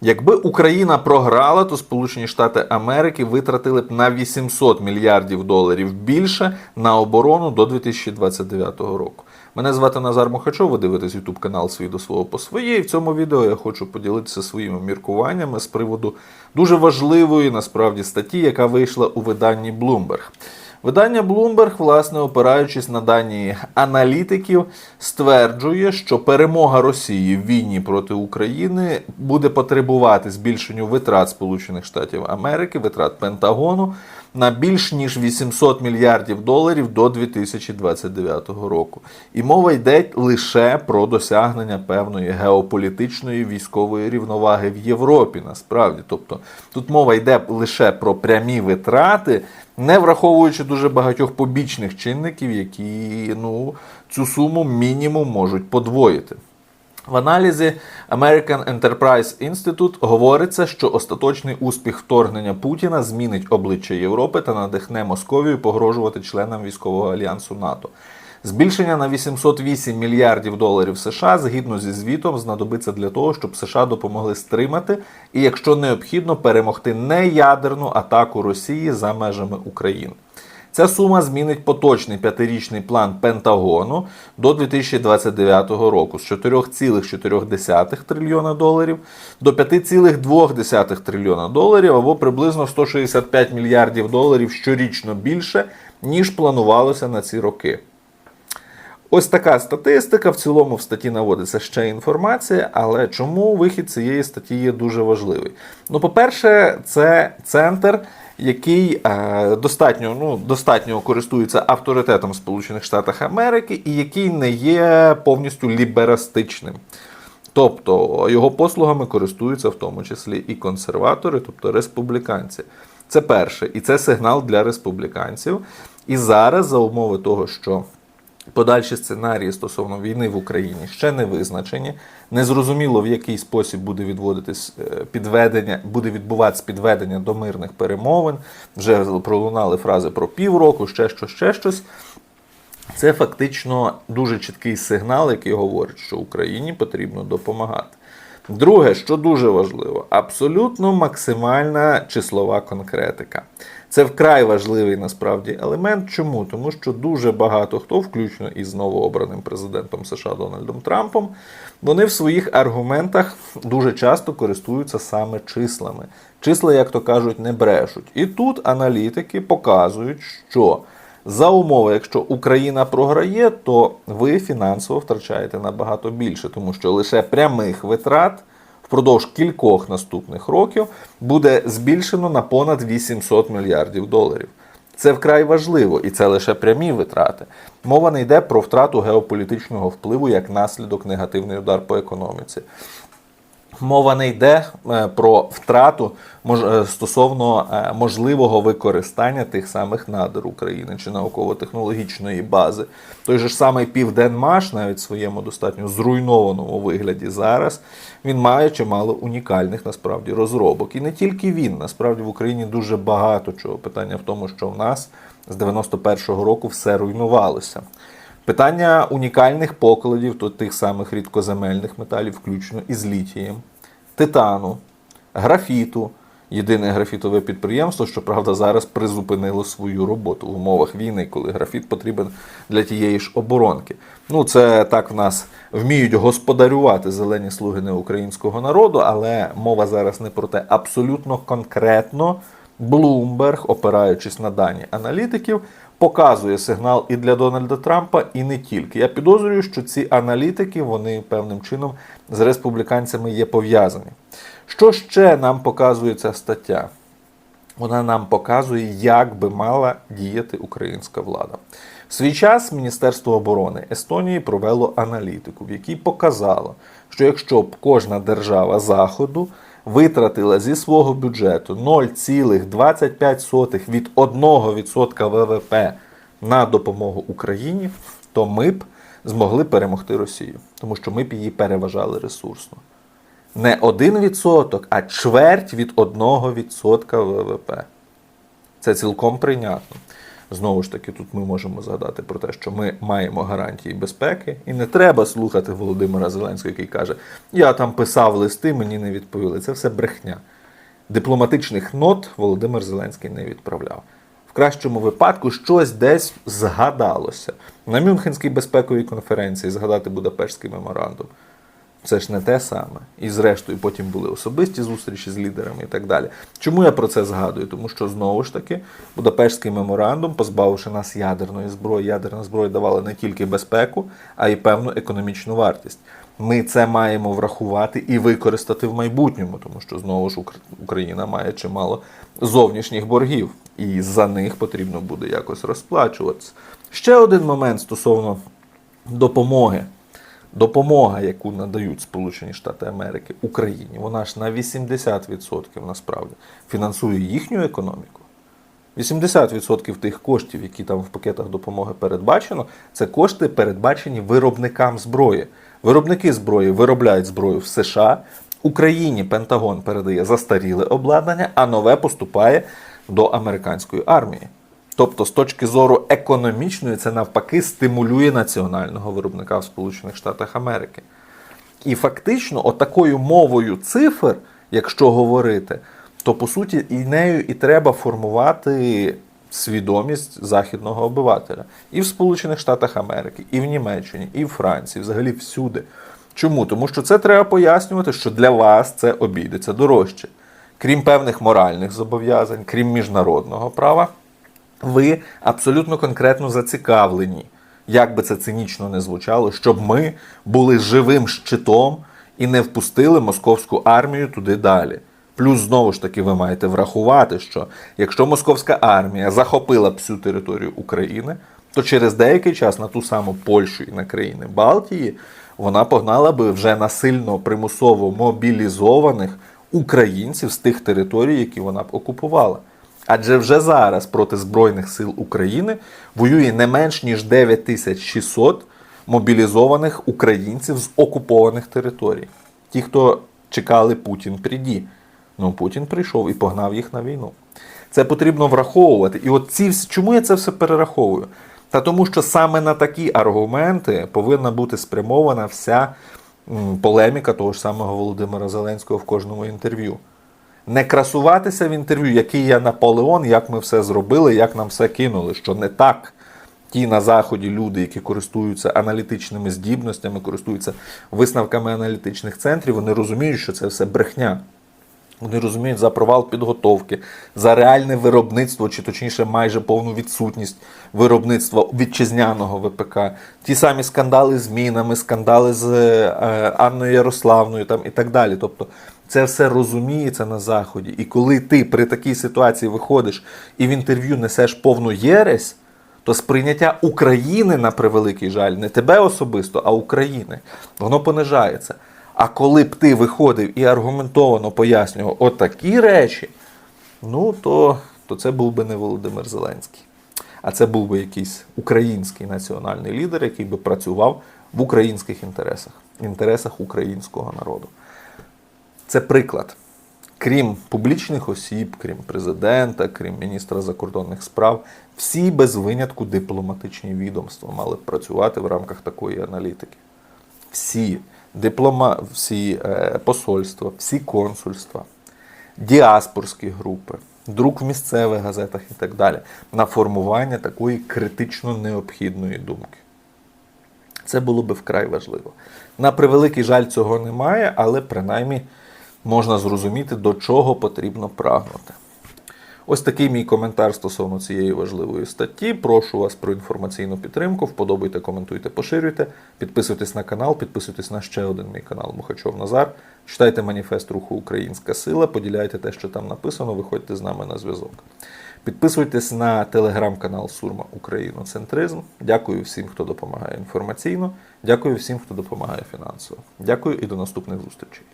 Якби Україна програла, то Сполучені Штати Америки витратили б на 800 мільярдів доларів більше на оборону до 2029 року. Мене звати Назар Мохачов, ви дивитесь YouTube канал Свій до свого по своє. І в цьому відео я хочу поділитися своїми міркуваннями з приводу дуже важливої насправді статті, яка вийшла у виданні Bloomberg. Видання Bloomberg, власне, опираючись на дані аналітиків, стверджує, що перемога Росії в війні проти України буде потребувати збільшенню витрат Сполучених Штатів Америки, витрат Пентагону на більш ніж 800 мільярдів доларів до 2029 року. І мова йде лише про досягнення певної геополітичної військової рівноваги в Європі. Насправді, тобто тут мова йде лише про прямі витрати, не враховуючи дуже багатьох побічних чинників, які ну, цю суму мінімум можуть подвоїти. В аналізі American Enterprise Institute говориться, що остаточний успіх вторгнення Путіна змінить обличчя Європи та надихне Московію погрожувати членам військового альянсу НАТО. Збільшення на 808 мільярдів доларів США згідно зі звітом знадобиться для того, щоб США допомогли стримати і, якщо необхідно, перемогти неядерну атаку Росії за межами України. Ця сума змінить поточний п'ятирічний план Пентагону до 2029 року з 4,4 трильйона доларів до 5,2 трильйона доларів або приблизно 165 мільярдів доларів щорічно більше, ніж планувалося на ці роки. Ось така статистика. В цілому в статті наводиться ще інформація, але чому вихід цієї статті є дуже важливий? Ну, по-перше, це центр, який е, достатньо, ну, достатньо користується авторитетом Сполучених Штатах Америки і який не є повністю ліберастичним. Тобто його послугами користуються в тому числі і консерватори, тобто республіканці. Це перше, і це сигнал для республіканців. І зараз, за умови того, що Подальші сценарії стосовно війни в Україні ще не визначені. Незрозуміло, в який спосіб буде відводитись е, підведення, буде відбуватися підведення до мирних перемовин. Вже пролунали фрази про півроку, ще щось, ще щось. Це фактично дуже чіткий сигнал, який говорить, що Україні потрібно допомагати. Друге, що дуже важливо, абсолютно максимальна числова конкретика. Це вкрай важливий насправді елемент. Чому? Тому що дуже багато хто, включно із новообраним президентом США Дональдом Трампом, вони в своїх аргументах дуже часто користуються саме числами. Числа, як то кажуть, не брешуть. І тут аналітики показують, що за умови, якщо Україна програє, то ви фінансово втрачаєте набагато більше, тому що лише прямих витрат впродовж кількох наступних років буде збільшено на понад 800 мільярдів доларів. Це вкрай важливо, і це лише прямі витрати. Мова не йде про втрату геополітичного впливу як наслідок негативний удар по економіці. Мова не йде е, про втрату е, стосовно е, можливого використання тих самих надр України чи науково-технологічної бази. Той же ж самий Південмаш, навіть в своєму достатньо зруйнованому вигляді зараз, він має чимало унікальних насправді розробок. І не тільки він, насправді в Україні дуже багато чого. Питання в тому, що в нас з 91-го року все руйнувалося. Питання унікальних покладів то тих самих рідкоземельних металів, включно із літієм, титану, графіту. Єдине графітове підприємство, що правда зараз призупинило свою роботу в умовах війни, коли графіт потрібен для тієї ж оборонки. Ну, це так в нас вміють господарювати зелені слуги неукраїнського народу, але мова зараз не про те. Абсолютно конкретно Bloomberg, опираючись на дані аналітиків, показує сигнал і для Дональда Трампа, і не тільки. Я підозрюю, що ці аналітики вони певним чином з республіканцями є пов'язані. Що ще нам показує ця стаття? Вона нам показує, як би мала діяти українська влада. В свій час Міністерство оборони Естонії провело аналітику, в якій показало, що якщо б кожна держава Заходу витратила зі свого бюджету 0,25 від 1% ВВП на допомогу Україні, то ми б змогли перемогти Росію, тому що ми б її переважали ресурсно. Не 1%, а чверть від 1% ВВП. Це цілком прийнятно. Знову ж таки, тут ми можемо згадати про те, що ми маємо гарантії безпеки, і не треба слухати Володимира Зеленського, який каже: Я там писав листи, мені не відповіли. Це все брехня. Дипломатичних нот Володимир Зеленський не відправляв. В кращому випадку щось десь згадалося. На Мюнхенській безпековій конференції згадати Будапештський меморандум. Це ж не те саме. І зрештою потім були особисті зустрічі з лідерами і так далі. Чому я про це згадую? Тому що знову ж таки Будапештський меморандум, позбавивши нас ядерної зброї, ядерна зброя давала не тільки безпеку, а й певну економічну вартість. Ми це маємо врахувати і використати в майбутньому, тому що знову ж Україна має чимало зовнішніх боргів, і за них потрібно буде якось розплачуватися. Ще один момент стосовно допомоги. Допомога, яку надають Сполучені Штати Америки Україні, вона ж на 80% насправді фінансує їхню економіку. 80% тих коштів, які там в пакетах допомоги передбачено, це кошти передбачені виробникам зброї. Виробники зброї виробляють зброю в США. Україні Пентагон передає застаріле обладнання, а нове поступає до американської армії. Тобто, з точки зору економічної, це навпаки стимулює національного виробника в Сполучених Штатах Америки. І фактично, отакою мовою цифр, якщо говорити, то по суті і нею і треба формувати свідомість західного обивателя і в Сполучених Штатах Америки, і в Німеччині, і в Франції, взагалі всюди. Чому? Тому що це треба пояснювати, що для вас це обійдеться дорожче. Крім певних моральних зобов'язань, крім міжнародного права, ви абсолютно конкретно зацікавлені, як би це цинічно не звучало, щоб ми були живим щитом і не впустили московську армію туди далі. Плюс знову ж таки ви маєте врахувати, що якщо московська армія захопила всю територію України, то через деякий час на ту саму Польщу і на країни Балтії вона погнала би вже насильно примусово мобілізованих українців з тих територій, які вона б окупувала. Адже вже зараз проти Збройних сил України воює не менш ніж 9600 мобілізованих українців з окупованих територій. Ті, хто чекали Путін приді. Ну, Путін прийшов і погнав їх на війну. Це потрібно враховувати. І от ці чому я це все перераховую? Та тому, що саме на такі аргументи повинна бути спрямована вся полеміка того ж самого Володимира Зеленського в кожному інтерв'ю. Не красуватися в інтерв'ю, який я Наполеон, як ми все зробили, як нам все кинули, що не так. Ті на заході люди, які користуються аналітичними здібностями, користуються висновками аналітичних центрів, вони розуміють, що це все брехня. Вони розуміють за провал підготовки, за реальне виробництво, чи точніше майже повну відсутність виробництва вітчизняного ВПК. Ті самі скандали з мінами, скандали з е, Анною Ярославною там, і так далі. Тобто це все розуміється на Заході. І коли ти при такій ситуації виходиш і в інтерв'ю несеш повну єресь, то сприйняття України, на превеликий жаль, не тебе особисто, а України, воно понижається. А коли б ти виходив і аргументовано пояснював отакі речі, ну то, то це був би не Володимир Зеленський. А це був би якийсь український національний лідер, який би працював в українських інтересах, інтересах українського народу. Це приклад. Крім публічних осіб, крім президента, крім міністра закордонних справ, всі без винятку дипломатичні відомства мали б працювати в рамках такої аналітики. Всі диплома, всі е, посольства, всі консульства, діаспорські групи, друк в місцевих газетах і так далі на формування такої критично необхідної думки. Це було би вкрай важливо. На превеликий жаль, цього немає, але принаймні можна зрозуміти, до чого потрібно прагнути. Ось такий мій коментар стосовно цієї важливої статті. Прошу вас про інформаційну підтримку. Вподобайте, коментуйте, поширюйте. Підписуйтесь на канал, підписуйтесь на ще один мій канал Мухачов Назар. Читайте маніфест руху Українська Сила, поділяйте те, що там написано, виходьте з нами на зв'язок. Підписуйтесь на телеграм-канал Сурма Україноцентризм. Дякую всім, хто допомагає інформаційно. Дякую всім, хто допомагає фінансово. Дякую і до наступних зустрічей.